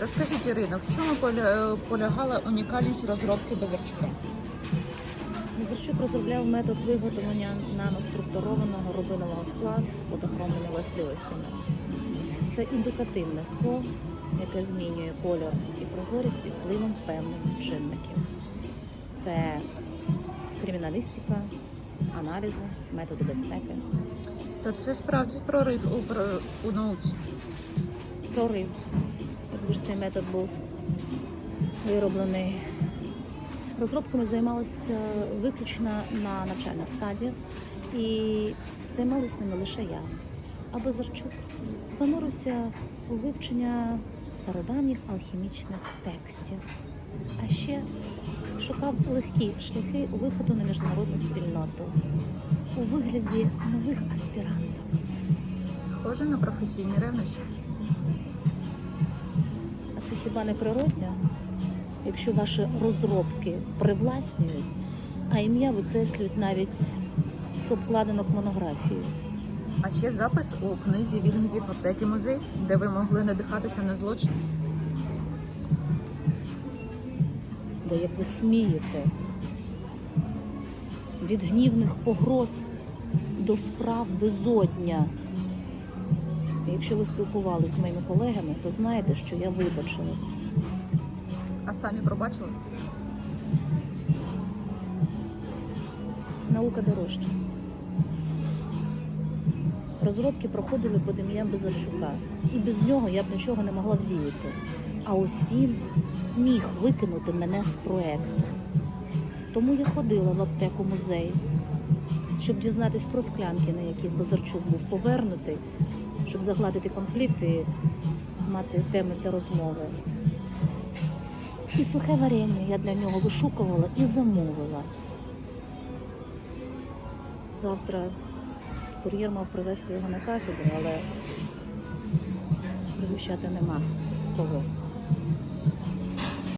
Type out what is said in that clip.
Розкажіть, Ірино, в чому полягала унікальність розробки Базарчука? Назарчук розробляв метод виготовлення наноструктурованого рубинового скла з фотохромними властивостями. Це індукативне скло, яке змінює кольор і прозорість під впливом певних чинників. Це криміналістика, аналізи, методи безпеки, То це справді прорив у, у науці. прорив. Якби ж цей метод був вироблений. Розробками займалася виключно на навчальних стадіях і займалася ними лише я. А Базарчук занурився у вивчення стародавніх алхімічних текстів, а ще шукав легкі шляхи виходу на міжнародну спільноту у вигляді нових аспірантів. Схоже на професійні ревнощі. Це хіба не природньо, якщо ваші розробки привласнюють, а ім'я викреслюють навіть з обкладинок монографії? А ще запис у книзі відгуків аптеки музей, де ви могли надихатися на злочин. Бо як ви смієте від гнівних погроз до справ безодня. Якщо ви спілкувалися з моїми колегами, то знаєте, що я вибачилась. А самі пробачили? Наука дорожча. Розробки проходили під ім'ям Безарчука. І без нього я б нічого не могла вдіяти. А ось він міг викинути мене з проекту. Тому я ходила в аптеку музей, щоб дізнатись про склянки, на яких Базарчук був повернутий, щоб загладити конфлікт і мати теми для розмови. І сухе варення я для нього вишукувала і замовила. Завтра кур'єр мав привезти його на кафедру, але пригощати нема кого.